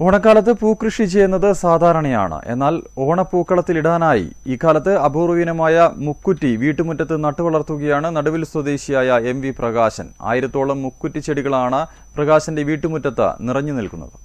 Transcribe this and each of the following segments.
ഓണക്കാലത്ത് പൂക്കൃഷി ചെയ്യുന്നത് സാധാരണയാണ്. എന്നാൽ ഓണപ്പൂക്കളത്തിലിടാനായി ഇക്കാലത്ത് അപൂർവീനമായ മുക്കുറ്റി വീട്ടുമുറ്റത്ത് നട്ടുവളർത്തുകയാണ് നടുവിൽ സ്വദേശിയായ എം വി പ്രകാശൻ. ആയിരത്തോളം മുക്കുറ്റി ചെടികളാണ് പ്രകാശന്റെ വീട്ടുമുറ്റത്ത് നിറഞ്ഞു നിൽക്കുന്നത്.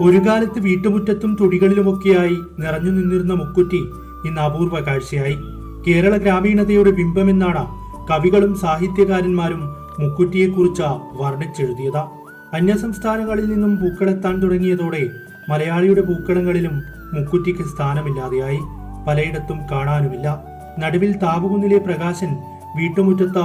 ഒരു കാലത്ത് വീട്ടുമുറ്റത്തും തുടികളിലുമൊക്കെയായി നിറഞ്ഞു നിന്നിരുന്ന മുക്കുറ്റി ഇന്ന് അപൂർവ കാഴ്ചയായി. കേരള ഗ്രാമീണതയുടെ ബിംബമെന്നാണ് കവികളും സാഹിത്യകാരന്മാരും മുക്കുറ്റിയെക്കുറിച്ച് വർണിച്ചെഴുതിയത്. അന്യസംസ്ഥാനങ്ങളിൽ നിന്നും പൂക്കളെത്താൻ തുടങ്ങിയതോടെ മലയാളിയുടെ പൂക്കളങ്ങളിലും മുക്കുറ്റിക്ക് സ്ഥാനമില്ലാതെയായി. പലയിടത്തും കാണാനുമില്ല. നടുവിൽ താപകുന്നിലെ പ്രകാശൻ വീട്ടുമുറ്റത്ത്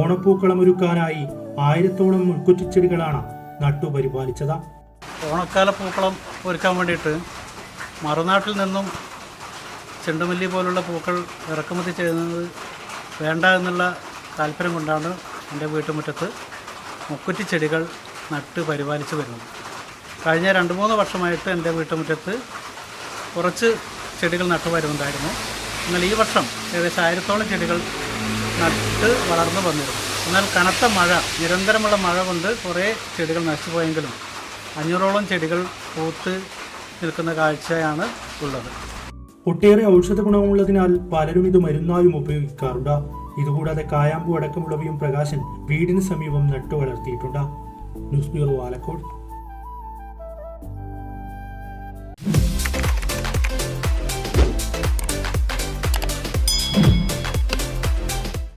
ഓണപ്പൂക്കളമൊരുക്കാനായി ആയിരത്തോളം മുക്കുറ്റിച്ചെടികളാണ് നട്ടുപരിപാലിച്ചത്. ഓണക്കാല പൂക്കളം ഒരുക്കാൻ വേണ്ടിയിട്ട് മറുനാട്ടിൽ നിന്നും ചെണ്ടുമല്ലി പോലുള്ള പൂക്കൾ ഇറക്കുമതി ചെയ്യുന്നത് വേണ്ട എന്നുള്ള താല്പര്യം കൊണ്ടാണ് എന്റെ വീട്ടുമുറ്റത്ത് മുക്കുറ്റി ചെടികൾ നട്ട് പരിപാലിച്ച് വരുന്നത്. കഴിഞ്ഞ രണ്ട് മൂന്ന് വർഷമായിട്ട് എന്റെ വീട്ടുമുറ്റത്ത് കുറച്ച് ചെടികൾ നട്ടു വരുന്നുണ്ടായിരുന്നു. എന്നാൽ ഈ വർഷം ഏകദേശം ആയിരത്തോളം ചെടികൾ നട്ട് വളർന്നു വന്നിരുന്നു. എന്നാൽ കനത്ത മഴ നിരന്തരമുള്ള മഴ കൊണ്ട് കുറേ ചെടികൾ നശിച്ചുപോയെങ്കിലും അഞ്ഞൂറോളം ചെടികൾ പൂത്ത് നിൽക്കുന്ന കാഴ്ചയാണ് ഉള്ളത്. ഒട്ടേറെ ഔഷധ ഗുണമുള്ളതിനാൽ പലരും ഇത് മരുന്നായും ഉപയോഗിക്കാറുണ്ട്. ഇതുകൂടാതെ കായാമ്പൂ അടക്കമുള്ളവയും പ്രകാശൻ വീടിന് സമീപം നട്ടു വളർത്തിയിട്ടുണ്ട് ന്യൂസ് ബ്യൂറോ ആലക്കോട്.